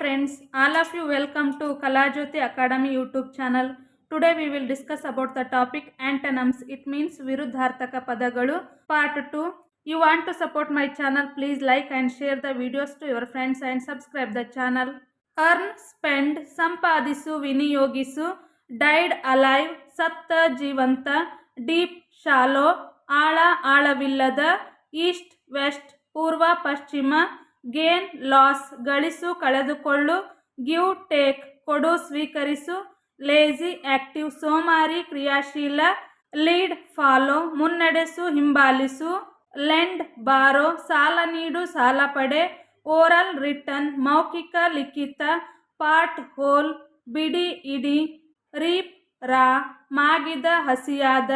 friends, all of you welcome to Kalajyoti Academy YouTube channel. Today we will discuss about the topic antonyms. It means Virudhartaka Padagalu part 2. You want to support my channel, please like and share the videos to your friends and subscribe the channel. Earn, spend, ಸಂಪಾದಿಸು ವಿನಿಯೋಗಿಸು died alive ಸತ್ತ ಜೀವಂತ deep shallow ಆಳ ಆಳವಿಲ್ಲದ East west ಪೂರ್ವ ಪಶ್ಚಿಮ gain loss ಗಳಿಸು, ಕಳೆದುಕೊಳ್ಳು ಗಿವ್ ಟೇಕ್ ಕೊಡು, ಸ್ವೀಕರಿಸು ಲೇಜಿ ಆಕ್ಟಿವ್ ಸೋಮಾರಿ, ಕ್ರಿಯಾಶೀಲ ಲೀಡ್ ಫಾಲೋ ಮುನ್ನಡೆಸು, ಹಿಂಬಾಲಿಸು ಲೆಂಡ್ ಬಾರೋ ಸಾಲ ನೀಡು, ಸಾಲ ಪಡೆ ಓರಲ್ ರಿಟರ್ನ್ ಮೌಖಿಕ, ಲಿಖಿತ ಪಾರ್ಟ್ ಹೋಲ್ ಬಿಡಿ, ಇಡಿ ರೀಪ್ ರಾ, ಮಾಗಿದ, ಹಸಿಯಾದ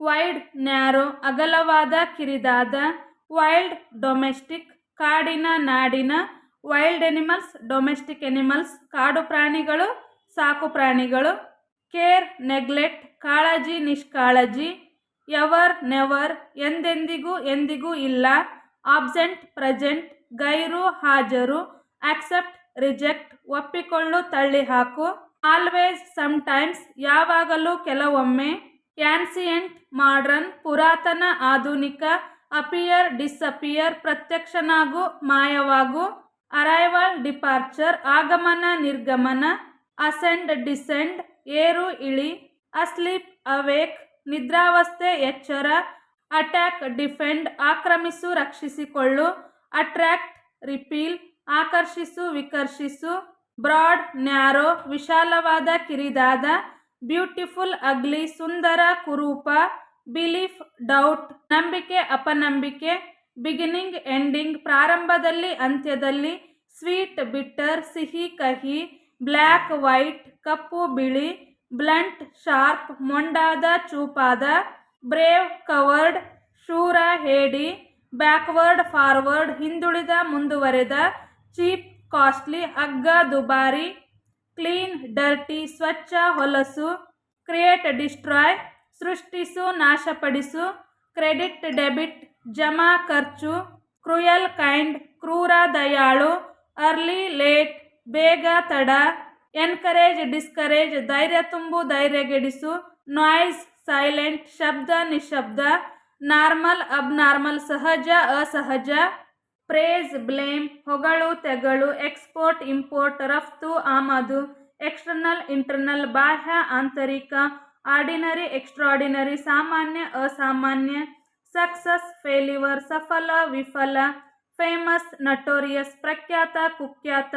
ವೈಡ್ ನ್ಯಾರೋ ಅಗಲವಾದ, ಕಿರಿದಾದ ವೈಲ್ಡ್ ಡೊಮೆಸ್ಟಿಕ್ ಕಾಡಿನ ನಾಡಿನ ವೈಲ್ಡ್ ಎನಿಮಲ್ಸ್, ಡೊಮೆಸ್ಟಿಕ್ ಎನಿಮಲ್ಸ್, ಕಾಡು ಪ್ರಾಣಿಗಳು, ಸಾಕು ಪ್ರಾಣಿಗಳು, ಕೇರ್, ನೆಗ್ಲೆಕ್ಟ್, ಕಾಳಜಿ, ನಿಷ್ಕಾಳಜಿ, ಎವರ್, ನೆವರ್, ಎಂದೆಂದಿಗೂ ಎಂದಿಗೂ ಇಲ್ಲ, ಆಬ್ಸೆಂಟ್, ಪ್ರೆಸೆಂಟ್, ಗೈರು, ಹಾಜರು, ಆಕ್ಸೆಪ್ಟ್, ರಿಜೆಕ್ಟ್, ಒಪ್ಪಿಕೊಳ್ಳು ತಳ್ಳಿ ಹಾಕು ಆಲ್ವೇಸ್, ಸಮ್ಟೈಮ್ಸ್, ಯಾವಾಗಲೂ ಕೆಲವೊಮ್ಮೆ ಕ್ಯಾನ್ಸಿಯೆಂಟ್ ಮಾಡ್ರನ್, ಪುರಾತನ, ಆಧುನಿಕ ಅಪಿಯರ್ ಡಿಸ್ಅಪಿಯರ್ ಪ್ರತ್ಯಕ್ಷನಾಗು ಮಾಯವಾಗು ಅರೈವಲ್ ಡಿಪಾರ್ಚರ್ ಆಗಮನ ನಿರ್ಗಮನ ಅಸೆಂಡ್ ಡಿಸೆಂಡ್ ಏರು ಇಳಿ ಅಸ್ಲೀಪ್ ಅವೇಕ್ ನಿದ್ರಾವಸ್ಥೆ ಎಚ್ಚರ ಅಟ್ಯಾಕ್ ಡಿಫೆಂಡ್ ಆಕ್ರಮಿಸು ರಕ್ಷಿಸಿಕೊಳ್ಳು ಅಟ್ರ್ಯಾಕ್ಟ್ ರಿಪೀಲ್ ಆಕರ್ಷಿಸು ವಿಕರ್ಷಿಸು ಬ್ರಾಡ್ ನ್ಯಾರೋ ವಿಶಾಲವಾದ ಕಿರಿದಾದ ಬ್ಯೂಟಿಫುಲ್ ಅಗ್ಲಿ ಸುಂದರ ಕುರೂಪ ಬಿಲೀಫ್, ಡೌಟ್, ನಂಬಿಕೆ, ಅಪನಂಬಿಕೆ, ಬಿಗಿನಿಂಗ್, ಎಂಡಿಂಗ್, ಪ್ರಾರಂಭದಲ್ಲಿ, ಅಂತ್ಯದಲ್ಲಿ, ಸ್ವೀಟ್, ಬಿಟ್ಟರ್, ಸಿಹಿ, ಕಹಿ, ಬ್ಲ್ಯಾಕ್, ವೈಟ್, ಕಪ್ಪು, ಬಿಳಿ, ಬ್ಲಂಟ್, ಶಾರ್ಪ್, ಮೊಂಡಾದ, ಚೂಪಾದ, ಬ್ರೇವ್, ಕವರ್ಡ್, ಶೂರ, ಹೇಡಿ, ಬ್ಯಾಕ್ವರ್ಡ್, ಫಾರ್ವರ್ಡ್, ಹಿಂದುಳಿದ, ಮುಂದುವರೆದ, ಚೀಪ್, ಕಾಸ್ಟ್ಲಿ ಅಗ್ಗ ದುಬಾರಿ, ಕ್ಲೀನ್, ಡರ್ಟಿ, ಸ್ವಚ್ಛ, ಹೊಲಸು, ಕ್ರಿಯೇಟ್, ಡಿಸ್ಟ್ರಾಯ್ ಸೃಷ್ಟಿಸು, ನಾಶಪಡಿಸು, ಕ್ರೆಡಿಟ್, ಡೆಬಿಟ್, ಜಮಾ ಖರ್ಚು, ಕ್ರುಯಲ್ ಕೈಂಡ್, ಕ್ರೂರ ದಯಾಳು, ಅರ್ಲಿ ಲೇಟ್, ಬೇಗ ತಡ, ಎನ್ಕರೇಜ್, ಡಿಸ್ಕರೇಜ್, ಧೈರ್ಯ ತುಂಬು, ಧೈರ್ಯಗೆಡಿಸು, ನಾಯ್ಸ್, ಸೈಲೆಂಟ್, ಶಬ್ದ, ನಿಶಬ್ದ, ನಾರ್ಮಲ್, ಅಬ್ನಾರ್ಮಲ್, ಸಹಜ, ಅಸಹಜ ಪ್ರೇಸ್ ಬ್ಲೇಮ್, ಹೊಗಳು, ತೆಗಳು, ಎಕ್ಸ್ಪೋರ್ಟ್, ಇಂಪೋರ್ಟ್, ರಫ್ತು, ಆಮದು, ಎಕ್ಸ್ಟರ್ನಲ್, ಇಂಟರ್ನಲ್, ಬಾಹ್ಯ, ಆಂತರಿಕ ಆರ್ಡಿನರಿ ಎಕ್ಸ್ಟ್ರಾರ್ಡಿನರಿ ಸಾಮಾನ್ಯ, ಅಸಾಮಾನ್ಯ ಸಕ್ಸಸ್ ಫೇಲಿವರ್ ಸಫಲ, ವಿಫಲ ಫೇಮಸ್ ನಟೋರಿಯಸ್ ಪ್ರಖ್ಯಾತ, ಕುಖ್ಯಾತ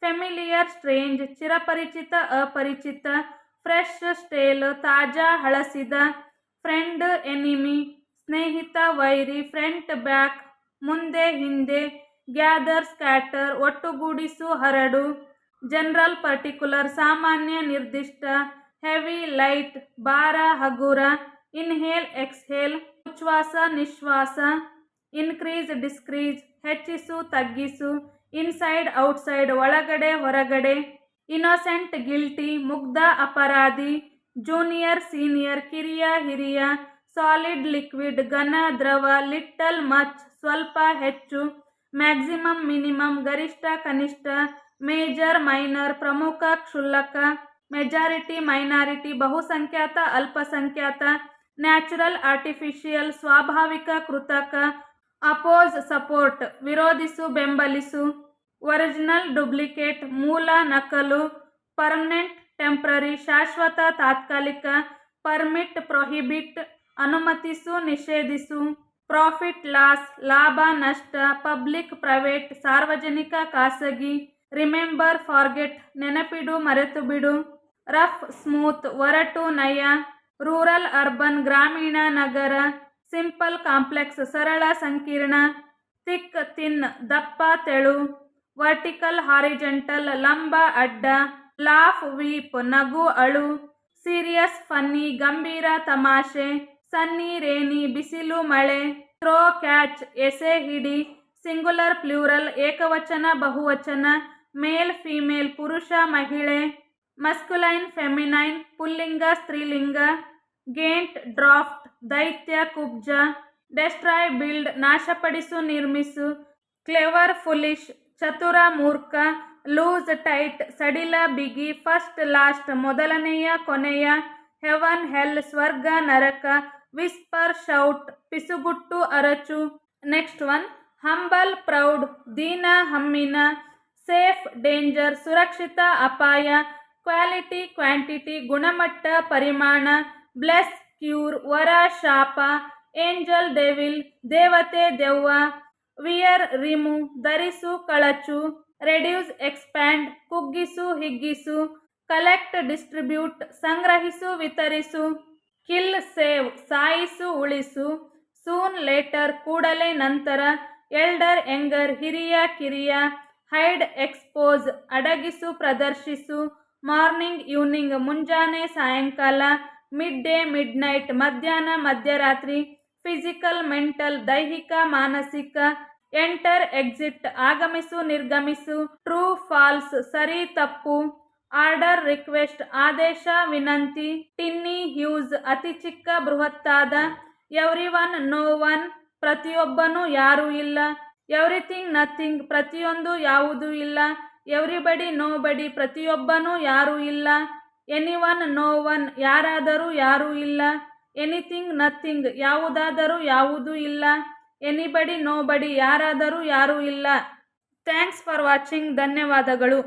ಫೆಮಿಲಿಯರ್ ಸ್ಟ್ರೇಂಜ್ ಚಿರಪರಿಚಿತ, ಅಪರಿಚಿತ ಫ್ರೆಶ್ ಸ್ಟೇಲ್ ತಾಜಾ, ಹಳಸಿದ ಫ್ರೆಂಡ್ ಎನಿಮಿ ಸ್ನೇಹಿತ, ವೈರಿ ಫ್ರಂಟ್ ಬ್ಯಾಕ್ ಮುಂದೆ, ಹಿಂದೆ ಗ್ಯಾದರ್ ಸ್ಕ್ಯಾಟರ್ ಒಟ್ಟುಗೂಡಿಸು, ಹರಡು ಜನರಲ್ ಪರ್ಟಿಕ್ಯುಲರ್ ಸಾಮಾನ್ಯ, ನಿರ್ದಿಷ್ಟ ಹೆವಿ ಲೈಟ್ ಭಾರ ಹಗುರ ಇನ್ಹೇಲ್ ಎಕ್ಸ್ಹೇಲ್ ಉಚ್ಛ್ವಾಸ ನಿಶ್ವಾಸ ಇನ್ಕ್ರೀಸ್ ಡಿಸ್ಕ್ರೀಸ್ ಹೆಚ್ಚಿಸು ತಗ್ಗಿಸು ಇನ್ಸೈಡ್ ಔಟ್ಸೈಡ್ ಒಳಗಡೆ ಹೊರಗಡೆ ಇನೋಸೆಂಟ್ ಗಿಲ್ಟಿ ಮುಗ್ಧ ಅಪರಾಧಿ ಜೂನಿಯರ್ ಸೀನಿಯರ್ ಕಿರಿಯ ಹಿರಿಯ ಸಾಲಿಡ್ ಲಿಕ್ವಿಡ್ ಘನ ದ್ರವ ಲಿಟ್ಟಲ್ ಮಚ್ ಸ್ವಲ್ಪ ಹೆಚ್ಚು ಮ್ಯಾಕ್ಸಿಮಮ್ ಮಿನಿಮಮ್ ಗರಿಷ್ಠ ಕನಿಷ್ಠ ಮೇಜರ್ ಮೈನರ್ ಪ್ರಮುಖ ಕ್ಷುಲ್ಲಕ ಮೆಜಾರಿಟಿ ಮೈನಾರಿಟಿ ಬಹುಸಂಖ್ಯಾತ, ಅಲ್ಪಸಂಖ್ಯಾತ ನ್ಯಾಚುರಲ್ ಆರ್ಟಿಫಿಷಿಯಲ್ ಸ್ವಾಭಾವಿಕ, ಕೃತಕ ಅಪೋಸ್ ಸಪೋರ್ಟ್ ವಿರೋಧಿಸು, ಬೆಂಬಲಿಸು ಒರಿಜಿನಲ್ ಡುಪ್ಲಿಕೇಟ್ ಮೂಲ, ನಕಲು ಪರ್ಮನೆಂಟ್ ಟೆಂಪ್ರರಿ ಶಾಶ್ವತ, ತಾತ್ಕಾಲಿಕ ಪರ್ಮಿಟ್ ಪ್ರೊಹಿಬಿಟ್ ಅನುಮತಿಸು, ನಿಷೇಧಿಸು ಪ್ರಾಫಿಟ್ ಲಾಸ್ ಲಾಭ, ನಷ್ಟ ಪಬ್ಲಿಕ್ ಪ್ರೈವೇಟ್ ಸಾರ್ವಜನಿಕ, ಖಾಸಗಿ ರಿಮೆಂಬರ್ ಫಾರ್ಗೆಟ್ ನೆನಪಿಡು ಮರೆತು ಬಿಡು ರಫ್, ಸ್ಮೂತ್, ಒರಟು, ನಯ, ರೂರಲ್, ಅರ್ಬನ್, ಗ್ರಾಮೀಣ, ನಗರ, ಸಿಂಪಲ್, ಕಾಂಪ್ಲೆಕ್ಸ್, ಸರಳ, ಸಂಕೀರ್ಣ ತಿಕ್ ತಿನ್ ದಪ್ಪ, ತೆಳು, ವರ್ಟಿಕಲ್, ಹಾರಿಜೆಂಟಲ್, ಲಂಬ, ಅಡ್ಡ, ಲಾಫ್, ವೀಪ್, ನಗು, ಅಳು, ಸೀರಿಯಸ್, ಫನ್ನಿ, ಗಂಭೀರ, ತಮಾಷೆ, ಸನ್ನಿ ರೇನಿ ಬಿಸಿಲು, ಮಳೆ, ಥ್ರೋ, ಕ್ಯಾಚ್, ಎಸೆ, ಹಿಡಿ, ಸಿಂಗುಲರ್, ಪ್ಲೂರಲ್, ಏಕವಚನ, ಬಹುವಚನ, ಮೇಲ್, ಫೀಮೇಲ್, ಪುರುಷ, ಮಹಿಳೆ ಮಸ್ಕುಲೈನ್ ಫೆಮಿನೈನ್ ಪುಲ್ಲಿಂಗ ಸ್ತ್ರೀಲಿಂಗ ಗೇಂಟ್ ಡ್ರಾಫ್ಟ್ ದೈತ್ಯ ಕುಬ್ಜ ಡೆಸ್ಟ್ರಾಯ್ ಬಿಲ್ಡ್ ನಾಶಪಡಿಸು ನಿರ್ಮಿಸು ಕ್ಲೆವರ್ ಫುಲಿಶ್ ಚತುರ ಮೂರ್ಖ ಲೂಸ್ ಟೈಟ್ ಸಡಿಲ ಬಿಗಿ ಫಸ್ಟ್ ಲಾಸ್ಟ್ ಮೊದಲನೆಯ ಕೊನೆಯ ಹೆವನ್ ಹೆಲ್ ಸ್ವರ್ಗ ನರಕ ವಿಸ್ಪರ್ ಶೌಟ್ ಪಿಸುಗುಟ್ಟು ಅರಚು ನೆಕ್ಸ್ಟ್ ಒನ್ ಹಂಬಲ್ ಪ್ರೌಡ್ ದೀನ ಹಮ್ಮಿನ ಸೇಫ್ ಡೇಂಜರ್ ಸುರಕ್ಷಿತ ಅಪಾಯ ಕ್ವಾಲಿಟಿ, ಕ್ವಾಂಟಿಟಿ, ಗುಣಮಟ್ಟ, ಪರಿಮಾಣ, ಬ್ಲೆಸ್, ಕ್ಯೂರ್, ವರ, ಶಾಪ, ಏಂಜಲ್ ಡೆವಿಲ್ ದೇವತೆ, ದೆವ್ವ, ವಿಯರ್, ರಿಮು ಧರಿಸು ಕಳಚು, ರೆಡ್ಯೂಸ್, ಎಕ್ಸ್ಪ್ಯಾಂಡ್, ಕುಗ್ಗಿಸು, ಹಿಗ್ಗಿಸು, ಕಲೆಕ್ಟ್, ಡಿಸ್ಟ್ರಿಬ್ಯೂಟ್, ಸಂಗ್ರಹಿಸು, ವಿತರಿಸು, ಕಿಲ್, ಸೇವ್, ಸಾಯಿಸು, ಉಳಿಸು, ಸೂನ್, ಲೇಟರ್, ಕೂಡಲೇ ನಂತರ, ಎಲ್ಡರ್ ಎಂಗರ್ ಹಿರಿಯ, ಕಿರಿಯ, ಹೈಡ್, ಎಕ್ಸ್ಪೋಸ್, ಅಡಗಿಸು, ಪ್ರದರ್ಶಿಸು ಮಾರ್ನಿಂಗ್, ಈವ್ನಿಂಗ್, ಮುಂಜಾನೆ, ಸಾಯಂಕಾಲ ಮಿಡ್ ಡೇ ಮಿಡ್ ನೈಟ್ ಮಧ್ಯಾಹ್ನ, ಮಧ್ಯರಾತ್ರಿ, ಫಿಸಿಕಲ್, ಮೆಂಟಲ್, ದೈಹಿಕ, ಮಾನಸಿಕ, ಎಂಟರ್, ಎಕ್ಸಿಟ್, ಆಗಮಿಸು, ನಿರ್ಗಮಿಸು, ಟ್ರೂ, ಫಾಲ್ಸ್, ಸರಿ, ತಪ್ಪು, ಆರ್ಡರ್, ರಿಕ್ವೆಸ್ಟ್, ಆದೇಶ, ವಿನಂತಿ, ಟಿನ್ನಿ, ಹ್ಯೂಸ್, ಅತಿ ಚಿಕ್ಕ, ಬೃಹತ್ತಾದ ಎವ್ರಿ ಒನ್ ನೋ ಒನ್, ಪ್ರತಿಯೊಬ್ಬನು ಯಾರೂ ಇಲ್ಲ, ಎವ್ರಿಥಿಂಗ್, ನಥಿಂಗ್, ಪ್ರತಿಯೊಂದು ಯಾವುದೂ ಇಲ್ಲ ಎವ್ರಿಬಡಿ ನೋ ಬಡಿ ಪ್ರತಿಯೊಬ್ಬನೂ ಯಾರೂ ಇಲ್ಲ. ಎನಿ ಒನ್ ನೋ ಒನ್ ಯಾರಾದರೂ ಯಾರೂ ಇಲ್ಲ. ಎನಿಥಿಂಗ್ ನಥಿಂಗ್ ಯಾವುದಾದರೂ ಯಾವುದೂ ಇಲ್ಲ. ಎನಿಬಡಿ ನೋ ಬಡಿ ಯಾರಾದರೂ ಯಾರೂ ಇಲ್ಲ. ಥ್ಯಾಂಕ್ಸ್ ಫಾರ್ ವಾಚಿಂಗ್ ಧನ್ಯವಾದಗಳು.